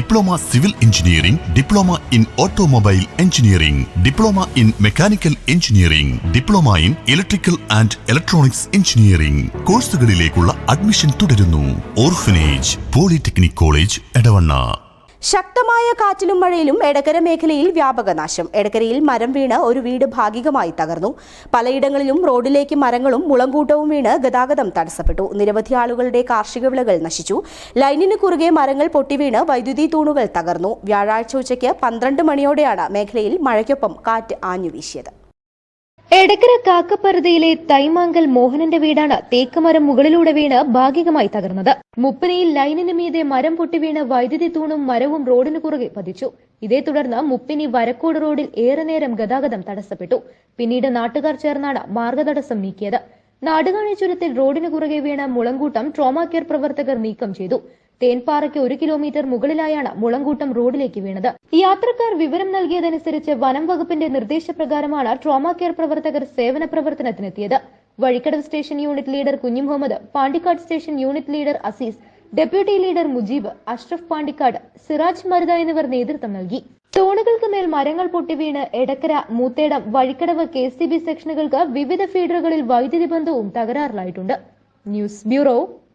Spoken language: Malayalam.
Diploma civil engineering diploma in automobile engineering diploma in mechanical engineering diploma in electrical and electronics engineering. കോഴ്സുകളിലേക്കുള്ള admission തുടരുന്നു. Orphanage polytechnic college Edavanna. ശക്തമായ കാറ്റിലും മഴയിലും എടക്കര മേഖലയിൽ വ്യാപക നാശം. എടക്കരയിൽ മരം വീണ് ഒരു വീട് ഭാഗികമായി തകർന്നു. പലയിടങ്ങളിലും റോഡിലേക്ക് മരങ്ങളും മുളങ്കൂട്ടവും വീണ് ഗതാഗതം തടസ്സപ്പെട്ടു. നിരവധി ആളുകളുടെ കാർഷിക വിളകൾ നശിച്ചു. ലൈനിന് കുറുകെ മരങ്ങൾ പൊട്ടിവീണ് വൈദ്യുതി തൂണുകൾ തകർന്നു. വ്യാഴാഴ്ച ഉച്ചയ്ക്ക് പന്ത്രണ്ട് മണിയോടെയാണ് മേഖലയിൽ മഴയ്ക്കൊപ്പം കാറ്റ് ആഞ്ഞുവീശിയത്. എടക്കര കാക്കപ്പറുതയിലെ തൈമാങ്കൽ മോഹനന്റെ വീടാണ് തേക്കുമരം മുകളിലൂടെ വീണ് ഭാഗികമായി തകർന്നത്. മുപ്പനയിൽ ലൈനിന് മീതെ മരം പൊട്ടിവീണ് വൈദ്യുതി തൂണും മരവും റോഡിന് കുറുകെ പതിച്ചു. ഇതേ തുടർന്ന് മുപ്പിനി വരക്കോട് റോഡിൽ ഏറെ നേരം ഗതാഗതം തടസ്സപ്പെട്ടു. പിന്നീട് നാട്ടുകാർ ചേർന്നാണ് മാർഗതടസ്സം നീക്കിയത്. നാടുകാണി ചുരത്തിൽ റോഡിന് കുറുകെ വീണ മുളങ്കൂട്ടം ട്രോമാ കെയർ പ്രവർത്തകർ നീക്കം ചെയ്തു. തേൻപാറയ്ക്ക് ഒരു കിലോമീറ്റർ മുകളിലായാണ് മുളങ്കൂട്ടം റോഡിലേക്ക് വീണത്. യാത്രക്കാർ വിവരം നൽകിയതനുസരിച്ച് വനം വകുപ്പിന്റെ നിർദ്ദേശപ്രകാരമാണ് ട്രോമ കെയർ പ്രവർത്തകർ സേവന പ്രവർത്തനത്തിനെത്തിയത്. Vazhikkadavu station unit leader Kunju Muhammad Pandikkad station unit leader Aziz deputy leader Mujeeb Ashraf Pandikkad Siraj Marutha എന്നിവർ നേതൃത്വം നൽകി. തോണുകൾക്ക് മേൽ മരങ്ങൾ പൊട്ടിവീണ് Edakkara Moothedam Vazhikkadavu K C B സെക്ഷനുകൾക്ക് വിവിധ ഫീഡറുകളിൽ വൈദ്യുതി ബന്ധവും തകരാറിലായിട്ടുണ്ട്. News bureau